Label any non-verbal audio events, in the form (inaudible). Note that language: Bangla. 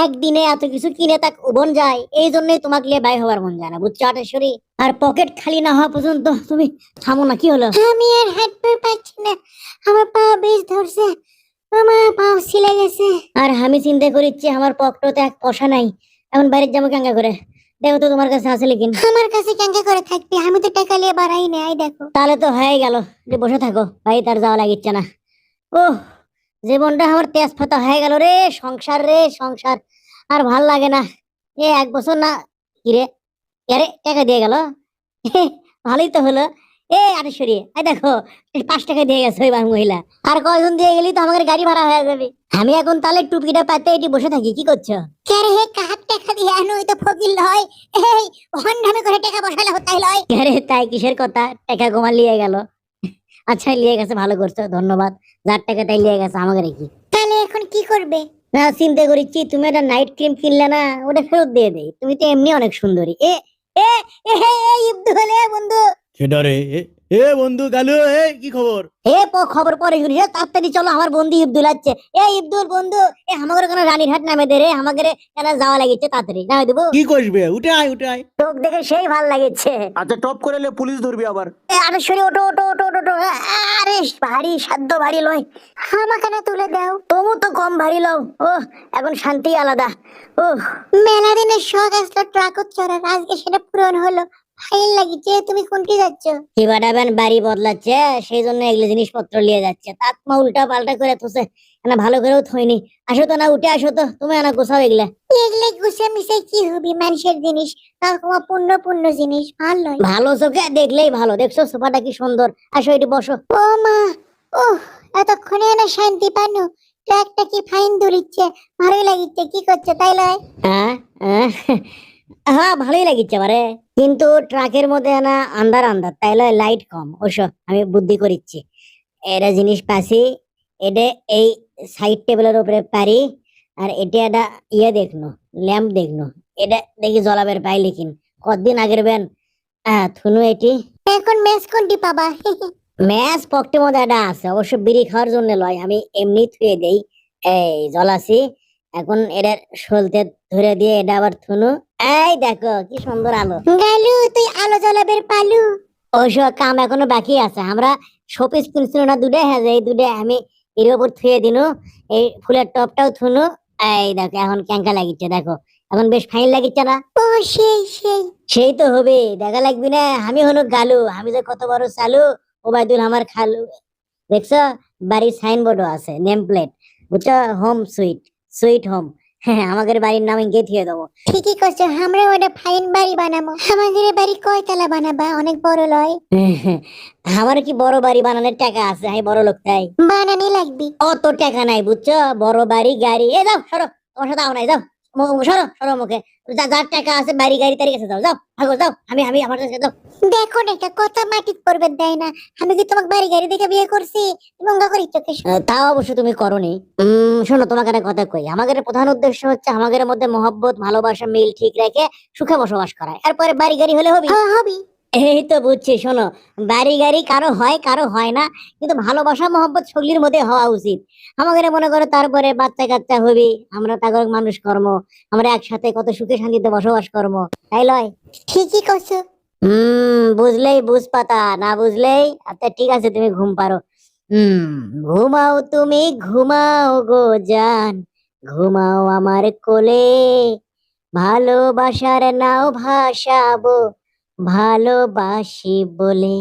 একদিনে এত কিছু কিনে তাক উবন যায়। এই জন্যই তোমাকে নিয়ে বাই হবার মন যায় না বুঝছ আটেশ্বরী? আর পকেট খালি না হওয়া পর্যন্ত তুমি থামো না কি হলো? আমি আর হাঁটতে পারছি না। আমার পা বেশ ধরছে। আমার পা ছিলে গেছে। আর আমি চিন্তা করিচ্ছি আমার পকেটতে এক পয়সা নাই। এখন বাইরের যাব কেঙ্গা করে? দেখো তো তোমার কাছে আছে লেকিন। আমার কাছে কেঙ্কা করে থাকবি? আমি তো টাকা নিয়ে বাড়াই নাই দেখো। তাহলে তো হয়ে গেল। বসে থাকো ভাই তার যাওয়া লাগিচ্ছে না। ও জীবনটা আমার তেজ ফাতা হয়ে গেল রে সংসার রে সংসার। আর ভালো লাগে না। এ এক বছর না কিরে আরে টাকা দিয়ে গেল? ভালোই তো হলো। এ আটেশ্বরী এই দেখো পাঁচ টাকা দিয়ে গেছে ওই মহিলা। আর কয়জন দিয়ে গেলি তো আমাদের গাড়ি ভাড়া হয়ে যাবে। আমি এখন তাহলে টুপিটা পাতে এটি বসে থাকি কি করছ? কে রে হে কাহার টাকা দিয়ে আনো? তো ফকিল লয়। এই ওখান নামে করে টাকা বসালে হতাই লয়। আরে তাই কিসের কথা? টাকা কমা লিয়ে গেল। আচ্ছা লিয়ে গেছে ভালো করছ ধন্যবাদ। যার টাকা তাই লিয়ে গেছে আমাকে রেখি। তাহলে এখন কি করবে? না চিন্তা করেছি তুমি একটা নাইট ক্রিম কিনলে না ওটা ফেরত দিয়ে দেই। তুমি তো এমনি অনেক সুন্দরী। এ এ এ হে, এ ইব্দু হলে বন্ধু। সেটা রে এ বন্ধু গালু এ কি খবর? এ প খবর পরে শুনি এ তাড়াতাড়ি চলো আমার বন্ধু ইবদুল আছে এ ইবদুল বন্ধু এ আমাদের কোনো নামে দে রে আমাদের কেন যাওয়া লাগিচ্ছে তাড়াতাড়ি নামে দেবো। কি করবে? উঠে আয় উঠে আয়। দেখে সেই ভালো লাগছে। আচ্ছা টপ করে এলে পুলিশ ধরবি আবার। এ আরে সরি ওটো ওটো ওটো ওটো আরে ভারী সাধ্য ভারী লয়। আমাকে না তুলে দাও। তবু তো কম ভারী লও। ও এখন শান্তি আলাদা। ও মেলা দিনের শখ আসলো ট্রাক চড়ার আজকে সেটা পূরণ হলো। ফাইল লাগিছে তুমি যাচ্ছ? বাড়ি বদলাচ্ছে সেই জন্য এগুলো জিনিসপত্র নিয়ে যাচ্ছে। তাকমা উল্টা পাল্টা করে থুসে না ভালো করেও থইনি। আসো তো না উঠে আসো তো তুমি না গোছাও এগুলা। এগুলো গুছে মিশে কি হবি মানুষের জিনিস? পূর্ণ পূর্ণ জিনিস ভালো ভালো চোখে দেখলেই ভালো দেখছ? সোফাটা কি সুন্দর। আসো এটি বসো। ও মা ও এতক্ষণে না শান্তি পানু। একটা কি ফাইন ধরিচ্ছে? ভালোই লাগিচ্ছে কি করছে তাই লয় হ্যাঁ হ্যাঁ, হ্যাঁ ভালোই লাগিচ্ছে বারে কিন্তু ট্রাকের মধ্যে না আন্ধার আন্ধার। তাইলে লাইট কম। ওসব আমি বুদ্ধি করিচ্ছি। এটা জিনিস পাসি এটা এই সাইড টেবিলের উপরে পারি আর এটা একটা ইয়ে দেখনো ল্যাম্প দেখনো। এটা দেখি জ্বলাবের পাই লেকিন কতদিন আগের বেন হ্যাঁ থুনু এটি। এখন ম্যাচ কোনটি পাবা? (laughs) ম্যাচ পকেটের মধ্যে একটা আছে। অবশ্য বিড়ি খাওয়ার জন্য লয়। আমি এমনি থুয়ে দেই। এই জলাসি এখন এটা সলতে ধরে দিয়ে এটা আবার থুনু। এই দেখো কি সুন্দর আলো। গালু তুই আলো জ্বলাবের পালু। ওইসব কাম এখনও বাকি আছে। আমরা শোপিস কিনছিল না দুটে হ্যাঁ এই দুটে আমি এর উপর থুয়ে দিনু। এই ফুলের টপটাও থুনু। এই দেখো এখন ক্যাঙ্কা লাগিচ্ছে দেখো। এখন বেশ ফাইন লাগিচ্ছে না? ও সেই সেই। সেই তো হবে দেখা লাগবি না। আমি হলো গালু আমি যে কত বড় চালু ওবায়দুল আমার খালু। দেখছ বাড়ির সাইনবোর্ডও আছে নেম প্লেট বুঝছ? হোম সুইট সুইট হোম হ্যাঁ আমাদের বাড়ির নাম গেঁথিয়ে থিয়ে দেবো। ঠিকই করছ আমরা ওটা ফাইন বাড়ি বানাবো। আমাদের বাড়ি কয়তলা বানাবা? অনেক বড় লয়। আমার কি বড় বাড়ি বানানোর টাকা আছে? আমি বড় লোক তাই। বানানি লাগবে। অত টাকা নাই বুঝছ? বড় বাড়ি গাড়ি। এ যাও সরো তোমার সাথে আও নাই যাও। সরো সরো মুখে। যার টাকা আছে বাড়ি গাড়ি তারি কাছে যাও যাও ভাগো যাও আমি আমি আমার কাছে যাও। দেখো না এটা কথা মাটি করবে দেয় না। আমি কি তোমাকে বাড়ি গাড়ি দেখে বিয়ে করছি তুমি করি চোখে তাও অবশ্য তুমি করনি। উম, শোনো তোমাকে একটা কথা কই। আমাদের প্রধান উদ্দেশ্য হচ্ছে আমাদের মধ্যে মহব্বত ভালোবাসা মিল ঠিক রেখে সুখে বসবাস করা। এরপরে বাড়ি গাড়ি হলে হবে? হ্যাঁ হবি। এই তো বুঝছি শোনো। বাড়ি গাড়ি কারও হয় কারও হয় না। কিন্তু ভালোবাসা মহব্বত সগলির মধ্যে হওয়া উচিত। আমাদের মনে করো তারপরে বাচ্চা কাচ্চা হবি আমরা তাগর মানুষ কর্ম আমরা একসাথে কত সুখে শান্তিতে বসবাস কর্ম তাই লয়? ঠিকই করছ হুম বুঝলেই বুঝ পাতা না বুঝলেই আচ্ছা ঠিক আছে তুমি ঘুম পারো। হুম ঘুমাও তুমি ঘুমাও গো জান ঘুমাও আমার কোলে। ভালোবাসার নাও ভাসাবো ভালোবাসি বলে।